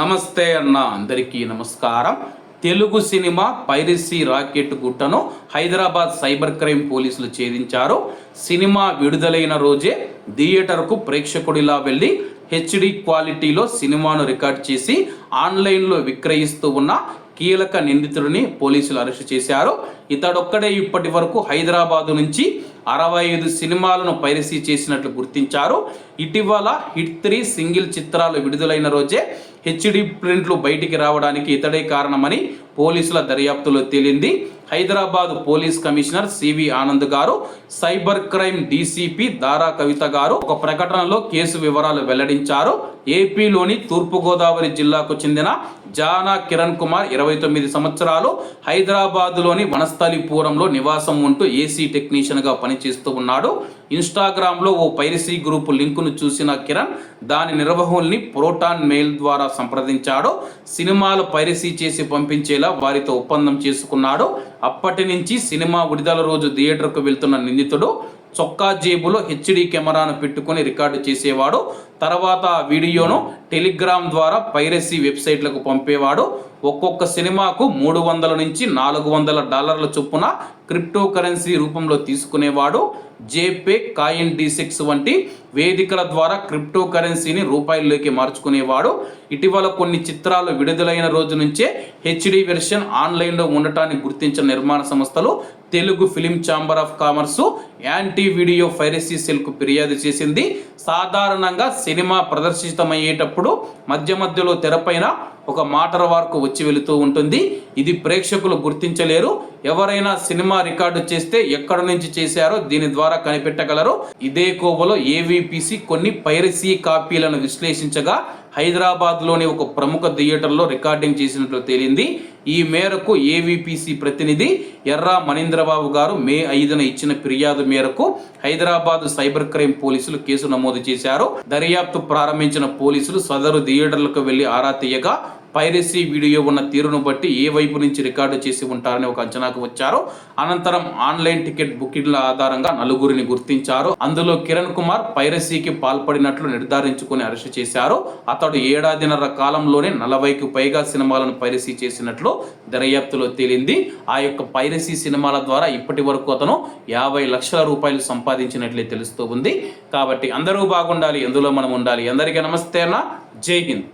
నమస్తే అన్న అందరికీ నమస్కారం. తెలుగు సినిమా పైరసీ రాకెట్ గుట్టను హైదరాబాద్ సైబర్ క్రైమ్ పోలీసులు ఛేదించారు. సినిమా విడుదలైన రోజే థియేటర్కు ప్రేక్షకుడిలా వెళ్ళి హెచ్డి క్వాలిటీలో సినిమాను రికార్డ్ చేసి ఆన్లైన్లో విక్రయిస్తూ ఉన్న కీలక నిందితుడిని పోలీసులు అరెస్టు చేశారు. ఇతడొక్కడే ఇప్పటి వరకు హైదరాబాదు నుంచి అరవై ఐదు సినిమాలను పైరసీ చేసినట్లు గుర్తించారు. ఇటీవల హిట్ త్రీ సింగిల్ చిత్రాలు విడుదలైన రోజే హెచ్డి ప్రింట్లు బయటికి రావడానికి ఇతడే కారణమని పోలీసుల దర్యాప్తులో తేలింది. Hyderabad police commissioner C V Anand garu cyber crime DCP Dara Kavitha garu ఒక ప్రకటనలో కేసు వివరాలు వెల్లడించారు. ఏపీలోని తూర్పుగోదావరి జిల్లాకు చెందిన జానా కిరణ్ కుమార్ ఇరవై తొమ్మిది సంవత్సరాలు హైదరాబాద్లోని వనస్థలిపురంలో నివాసం ఉంటూ ఏసీ టెక్నీషియన్గా పనిచేస్తూ ఉన్నాడు. ఇన్స్టాగ్రామ్లో ఓ పైరసీ గ్రూప్ లింకును చూసిన కిరణ్ దాని నిర్వహణని ప్రోటాన్ మెయిల్ ద్వారా సంప్రదించాడు. సినిమాలు పైరసీ చేసి పంపించేలా వారితో ఒప్పందం చేసుకున్నాడు. అప్పటి నుంచి సినిమా విడుదల రోజు థియేటర్కు వెళ్తున్న నిందితుడు చొక్కా జేబులో హెచ్డి కెమెరాను పెట్టుకొని రికార్డు చేసేవాడు. తర్వాత ఆ వీడియోను టెలిగ్రామ్ ద్వారా పైరసీ వెబ్సైట్లకు పంపేవాడు. ఒక్కొక్క సినిమాకు మూడు వందల నుంచి నాలుగు వందల డాలర్ల చొప్పున క్రిప్టో కరెన్సీ రూపంలో తీసుకునేవాడు జేపే కాయిన్ డి సిక్స్ వంటి వేదికల ద్వారా క్రిప్టో కరెన్సీని రూపాయల్లోకి మార్చుకునేవాడు. ఇటీవల కొన్ని చిత్రాలు విడుదలైన రోజు నుంచే హెచ్డి వెర్షన్ ఆన్లైన్లో ఉండటాన్ని గుర్తించిన నిర్మాణ సంస్థలు Telugu film chamber of commerce anti video piracy సెల్కు ఫిర్యాదు చేసింది. సాధారణంగా సినిమా ప్రదర్శితమయ్యేటప్పుడు మధ్య మధ్యలో తెరపైన ఒక మాటల వార్కు వచ్చి వెళుతూ ఉంటుంది. ఇది ప్రేక్షకులు గుర్తించలేరు. ఎవరైనా సినిమా రికార్డు చేస్తే ఎక్కడ నుంచి చేశారో దీని ద్వారా కనిపెట్టగలరు. ఇదే కోవలో ఏవిపిసి కొన్ని పైరసీ కాపీలను విశ్లేషించగా హైదరాబాద్లోని ఒక ప్రముఖ థియేటర్లో రికార్డింగ్ చేసినట్లు తేలింది. ఈ మేరకు ఏవిపిసి ప్రతినిధి ఎర్రా మణీంద్రబాబు గారు మే ఐదున ఇచ్చిన ఫిర్యాదు మేరకు హైదరాబాద్ సైబర్ క్రైమ్ పోలీసులు కేసు నమోదు చేశారు. దర్యాప్తు ప్రారంభించిన పోలీసులు సదరు థియేటర్లకు వెళ్ళి ఆరా తీయగా పైరసీ వీడియో ఉన్న తీరును బట్టి ఏ వైపు నుంచి రికార్డు చేసి ఉంటారని ఒక అంచనాకు వచ్చారు. అనంతరం ఆన్లైన్ టికెట్ బుకింగ్ల ఆధారంగా నలుగురిని గుర్తించారు. అందులో కిరణ్ కుమార్ పైరసీకి పాల్పడినట్లు నిర్ధారించుకుని అరెస్ట్ చేశారు. అతడు ఏడాదిన్నర కాలంలోనే నలభైకి పైగా సినిమాలను పైరసీ చేసినట్లు దర్యాప్తులో తేలింది. ఆ యొక్క పైరసీ సినిమాల ద్వారా ఇప్పటి వరకు అతను యాభై లక్షల రూపాయలు సంపాదించినట్లే తెలుస్తూ ఉంది. కాబట్టి అందరూ బాగుండాలి ఎందులో మనం ఉండాలి. అందరికీ నమస్తే అన్న. జై హింద్.